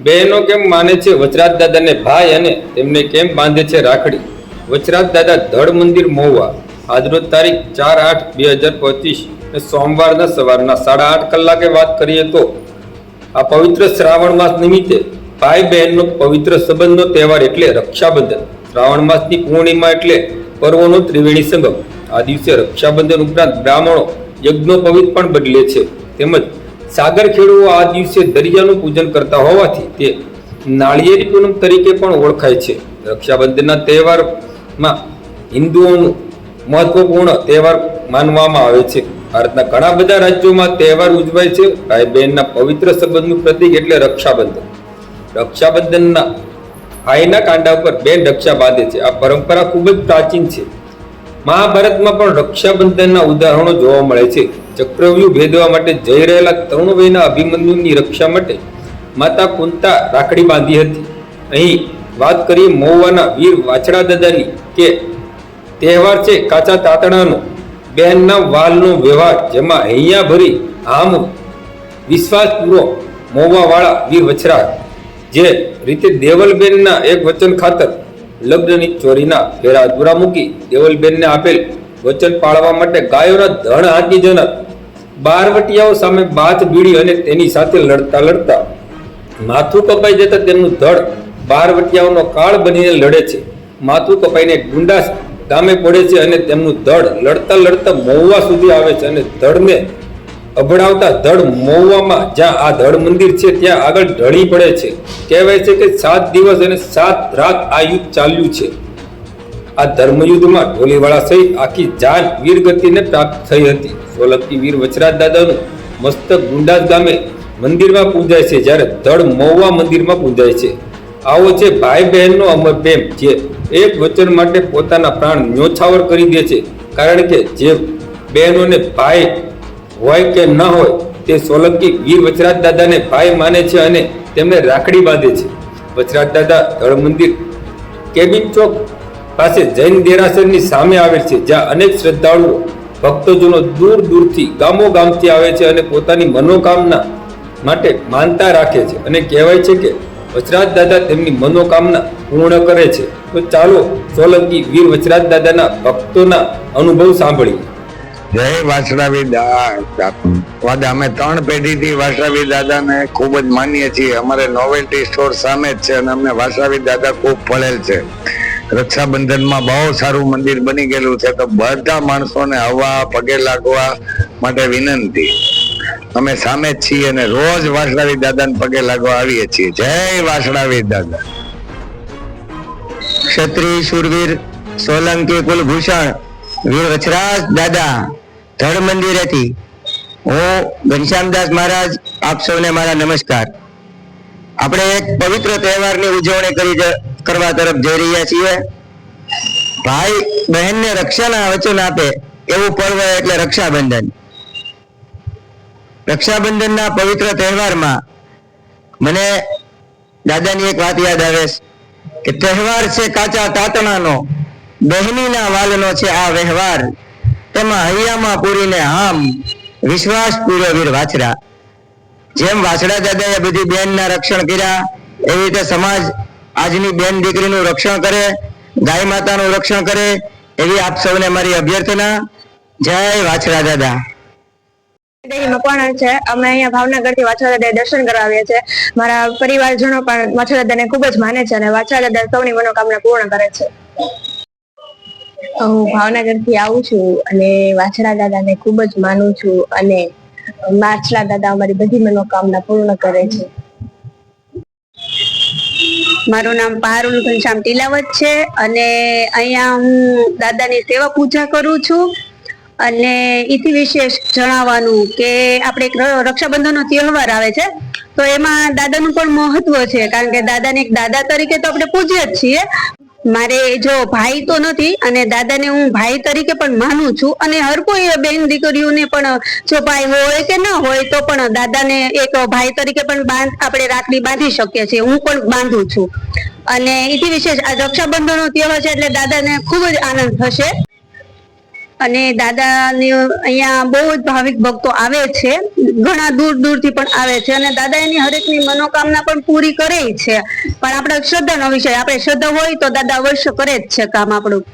બહેનો કેમ માને છે વચરાજ દાદાને ભાઈ અને તેમને કેમ બાંધે છે રાખડી? વચરાજ દાદા ધડ મંદિર મહુવા આજરોજ તારીખ ચાર આઠ બે હજાર પચીસ સોમવારના સવારના સાડા આઠ કલાકે વાત કરીએ તો આ પવિત્ર શ્રાવણ માસ નિમિત્તે ભાઈ બહેનનો પવિત્ર સંબંધનો તહેવાર એટલે રક્ષાબંધન. શ્રાવણ માસની પૂર્ણિમા એટલે પર્વનો ત્રિવેણી સંગમ. આ દિવસે રક્ષાબંધન ઉપરાંત બ્રાહ્મણો યજ્ઞોપવિત પણ બદલે છે. તેમજ સાગર ખેડૂઓ આ દિવસે દરિયાનું પૂજન કરતા હોવાથી તે નાળિયેરી પૂનમ તરીકે પણ ઓળખાય છે. રક્ષાબંધનના તહેવારમાં હિન્દુઓનું મહત્વપૂર્ણ તહેવાર માનવામાં આવે છે. ભારતના ઘણા બધા રાજ્યોમાં તહેવાર ઉજવાય છે. ભાઈ બહેનના પવિત્ર સંબંધનું પ્રતીક એટલે રક્ષાબંધન. રક્ષાબંધનના ભાઈના કાંડા ઉપર બેન રક્ષા બાંધે છે. આ પરંપરા ખૂબ જ પ્રાચીન છે. મહાભારતમાં પણ રક્ષાબંધનના ઉદાહરણો જોવા મળે છે. ચક્રવ્યૂહ ભેદવા માટે જઈ રહેલા તરુણ વયના અભિમન્યુની રક્ષા માટે માતા કુંતા રાખડી બાંધી હતી. અહીં વાત કરીએ મહુવાના વીર વાછડા દાદાની કે તહેવાર છે કાચા તાતણાનો. બહેનના વાલનો વ્યવહાર જેમાં હૈયા ભરી આમ વિશ્વાસપૂર્વક મોવાવાળા વીર વછરા જે રીતે દેવલબેનના એક વચન ખાતર લગ્નની ચોરીના ફેરા અધૂરા મૂકી દેવલબેનને આપેલ વચન પાળવા માટે ગાયોના ધણ હાકી જનાર બારવટિયાઓ સામે બાથ બીડી અને તેની સાથે લડતા લડતા માથું કપાઈ જતા તેમનું ધડ બારવટિયાઓનો કાળ બનીને લડે છે. માથું કપાઈને ડુંડાસ ગામે પડે છે અને તેમનું ધડ લડતા લડતા મહુવા સુધી આવે છે અને ધડને અભડાવતા ધડ મહુવામાં, જ્યાં આ ધડ મંદિર છે, ત્યાં આગળ ઢળી પડે છે. કહેવાય છે કે સાત દિવસ અને સાત રાત આ યુદ્ધ ચાલ્યું છે. આ ધર્મયુદ્ધમાં ઢોલીવાળા સહિત આખી જાન વીરગતિને પ્રાપ્ત થઈ હતી. સોલંકી વીર વચરાજ દાદાનું મસ્તક ગુંડાજ ગામે મંદિરમાં પૂજાય છે, જ્યારે ધડ મહુવા મંદિરમાં પૂજાય છે. આવો છે ભાઈ બહેનનો અમર પ્રેમ, જે એક વચન માટે પોતાના પ્રાણ ન્યોછાવર કરી દે છે. કારણ કે જે બહેનોને ભાઈ હોય કે ન હોય, તે સોલંકી વીર વચરાજ દાદાને ભાઈ માને છે અને તેમને રાખડી બાંધે છે. વચરાજ દાદા ધડ મંદિર કેબિન ચોક પાસે જૈન દેરાસરની સામે આવેલ છે, જ્યાં અનેક શ્રદ્ધાળુઓ ભક્તજનો દૂર દૂરથી, ગામો ગામથી આવે છે અને પોતાની મનોકામના માટે માનતા રાખે છે. અને કહેવાય છે કે વચરાજ દાદા તેમની મનોકામના પૂર્ણ કરે છે. તો ચાલો સોલંકી વીર વચરાજ દાદાના ભક્તોના અનુભવ સાંભળીએ. જય વાસરાવી દાદા અમે ત્રણ પેઢીથી વાસરાવી દાદાને ખૂબ જ માનીએ છીએ. અમારે નોવેલ્ટી સ્ટોર સામે જ છે અને અમને વાસરાવી દાદા ખૂબ ફળેલ છે. રક્ષાબંધનમાં બહુ સારું મંદિર બની ગયેલું છે, તો બધા માણસોને આવવા, પગે લાગવા માટે વિનંતી. અમે સામે છીએ અને રોજ વાસણાવી દાદાને પગે લાગવા આવીએ છીએ. જય વાસણાવી દાદા. ક્ષત્રિય શૂરવીર સોલંકી, કુલભૂષણ વીર વચરાજ દાદા, ધડ મંદિરેથી. હું ઘનશ્યામદાસ મહારાજ, આપ સૌને મારા નમસ્કાર. આપણે એક પવિત્ર તહેવારની ઉજવણી કરી કરવા તરફ જઈ રહ્યા છીએ. ભાઈ, બહેનને રક્ષાના વચન આપે, એવું પર્વ એટલે રક્ષાબંધન. રક્ષાબંધનના પવિત્ર તહેવારમાં મને દાદાની એક વાત યાદ આવે કે તહેવાર છે કાચા તાતણાનો, બહેનીના વાલનો છે આ વ્યવહાર. તેમાં હૈયામાં પૂરીને આમ વિશ્વાસ પૂર્વ વીર વાછરા. જેમ વાસડા દાદાએ બધી બેનના રક્ષણ કર્યા, એવી રીતે સમાજ આજની બેન દીકરીનું રક્ષણ કરે, ગાય માતાનું રક્ષણ કરે, એવી આપ સૌને મારી અભ્યર્થના. જય વાછડા દાદા. ભાવનગરથી વાછા દાદા દર્શન કરવા આવ્યા મારા પરિવારજનો પણ વાછા દાદાને ખૂબ જ માને છે અને વાછા સૌની મનોકામના પૂર્ણ કરે છે. હું ભાવનગરથી આવું છું અને વાછડા દાદાને ખૂબ જ માનું છું અને વાછડા દાદા અમારી બધી મનોકામના પૂર્ણ કરે છે. મારું નામ પારુલ ઘનશ્યામ ટીલાવત છે અને અહીંયા હું દાદાની સેવા પૂજા કરું છું. અને એથી વિશેષ જણાવવાનું કે આપણે એક રક્ષાબંધનનો તહેવાર આવે છે, તો એમાં દાદાનું પણ મહત્વ છે, કારણ કે દાદાને એક દાદા તરીકે તો આપણે પૂજ્ય જ છીએ મારે જો ભાઈ તો નથી અને દાદાને હું ભાઈ તરીકે પણ માનું છું અને હર કોઈ બેન દીકરીઓને પણ જો ભાઈ હોય કે ન હોય તો પણ દાદાને એક ભાઈ તરીકે પણ બાંધ આપણે રાખડી બાંધી શકીએ છીએ. હું પણ બાંધું છું. અને એથી વિશેષ આ રક્ષાબંધનનો તહેવાર છે એટલે દાદાને ખૂબ જ આનંદ થશે. અને દાદાને અહીંયા બહુ જ ભાવિક ભક્તો આવે છે. ઘણા દૂર દૂરથી પણ આવે છે અને દાદા એની હરેકની મનોકામના પણ પૂરી કરે છે. પણ આપણે શ્રદ્ધાનો વિષય, આપણે શ્રદ્ધા હોય તો દાદા અવશ્ય કરે જ છે કામ આપણું.